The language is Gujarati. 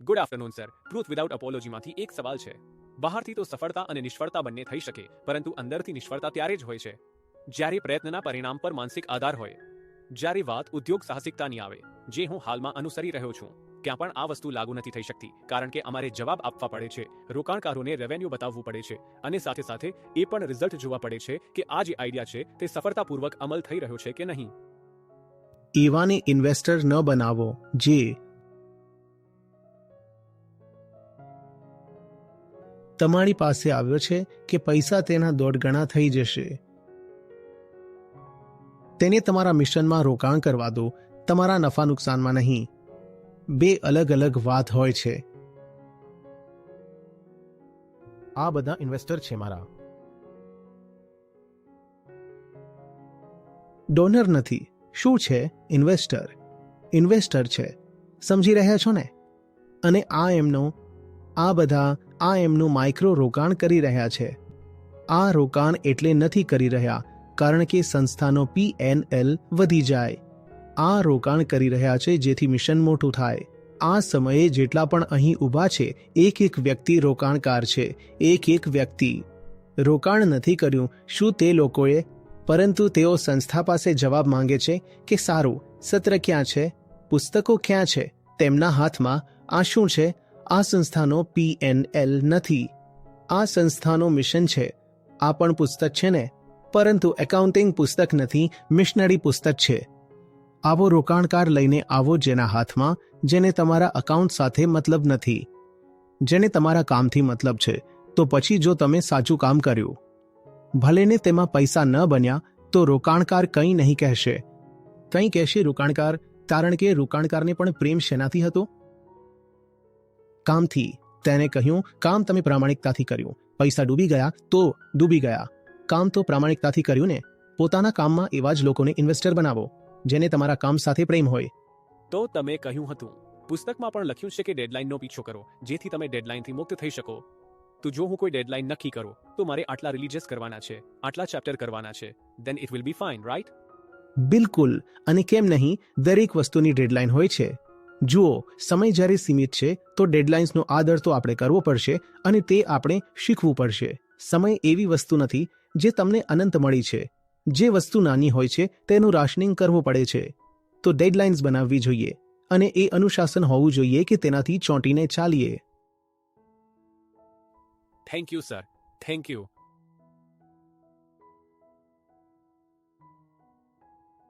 Good afternoon sir truth without અપોલોજીમાંથી એક સવાલ છે. બહારથી તો સફળતા અને નિષ્ફળતા બંને થઈ શકે, પરંતુ અંદરથી નિષ્ફળતા ત્યારે જ હોય છે. જ્યારે પ્રયત્નના પરિણામ પર માનસિક આધાર હોય. જ્યારે વાત ઉદ્યોગ સાહસિકતાની આવે, જે હું હાલમાં અનુસરી રહ્યો છું, ત્યાં પણ આ વસ્તુ લાગુ નથી થઈ શકતી, કારણ કે અમારે જવાબ આપવા પડે છે, રોકાણકારોને રેવન્યુ બતાવવું પડે છે, અને સાથે સાથે એ પણ રિઝલ્ટ જોવા પડે છે કે આ જે આઈડિયા છે, તે સફળતાપૂર્વક અમલ થઈ રહ્યો છે કે નહીં. એવાને ઇન્વેસ્ટર ન બનાવો, જે તમારી પાસે આવ્યો છે કે પૈસા તેના દોઢ ગણા થઈ જશે. તેને તમારા મિશનમાં રોકાણ કરવા દો, તમારા નફા નુકસાનમાં નહીં. બે અલગ અલગ વાત હોય છે. આ બધા ઇન્વેસ્ટર છે મારા. ડોનર નથી. શું છે? ઇન્વેસ્ટર. ઇન્વેસ્ટર છે. સમજી રહ્યા છો ને? અને આ એમનો, આ બધા આ એમનું માઇક્રો રોકાણ કરી રહ્યા છે. આ રોકાણ એટલે નથી કરી રહ્યા, કારણ કે સંસ્થાનો પી એન એલ વધી જાય. આ રોકાણ કરી રહ્યા છે જેથી મિશન મોટું થાય. આ સમયે જેટલા પણ અહીં ઊભા છે, એક એક વ્યક્તિ રોકાણકાર છે, એક એક વ્યક્તિ. રોકાણ નથી કર્યું, શું તે લોકોએ? પરંતુ તેઓ સંસ્થા પાસે જવાબ માંગે છે કે સારું, સત્ર ક્યાં છે? પુસ્તકો ક્યાં છે? તેમના હાથમાં આ શું છે? આ સંસ્થાનો પી એન એલ નથી. આ સંસ્થાનો મિશન છે. આ પણ પુસ્તક છે ને. પરંતુ એકાઉન્ટિંગ પુસ્તક નથી, મિશનરી પુસ્તક છે. આવો રોકાણકાર લઈને આવો જેના હાથમાં, જેને તમારા અકાઉન્ટ સાથે મતલબ નથી. જેને તમારા કામથી મતલબ છે. તો પછી જો તમે સાચું કામ કર્યું. ભલેને તેમાં પૈસા ન બન્યા, તો રોકાણકાર કંઈ નહીં કહેશે. કંઈ કહેશે રોકાણકાર? કારણ કે રોકાણકારને પણ પ્રેમ શેનાથી હતો? કામથી તેને કહ્યું કામ તમે પ્રામાણિકતાથી કર્યું. પૈસા ડૂબી ગયા તો ડૂબી ગયા. કામ તો પ્રામાણિકતાથી કર્યું ને. પોતાના કામમાં એવા જ લોકોને ઇન્વેસ્ટર બનાવો જેને તમારા કામ સાથે પ્રેમ હોય. તો તમે કહ્યું હતું. પુસ્તકમાં પણ લખ્યું છે કે ડેડલાઇનનો પીછો કરો જેથી તમે ડેડલાઇનથી મુક્ત થઈ શકો. તો જો હું કોઈ ડેડલાઇન નક્કી કરું તો મારે આટલા રિલીજીયસ કરવાના છે આટલા ચેપ્ટર કરવાના છે. Then it will be fine right બિલકુલ. અને કેમ નહીં? દરેક વસ્તુની ડેડલાઇન હોય છે. જુઓ, સમય જ્યારે સીમિત છે, તો ડેડલાઇન્સનો આદર તો આપણે કરવો પડશે અને તે આપણે શીખવું પડશે. સમય એવી વસ્તુ નથી, જે તમને અનંત મળી છે. જે વસ્તુ નાની હોય છે, તેનું રાશનિંગ કરવું પડે છે. તો ડેડલાઇન્સ બનાવવી જોઈએ અને એ અનુશાસન હોવું જોઈએ કે તેનાથી ચોંટીને ચાલીએ. Thank you sir thank you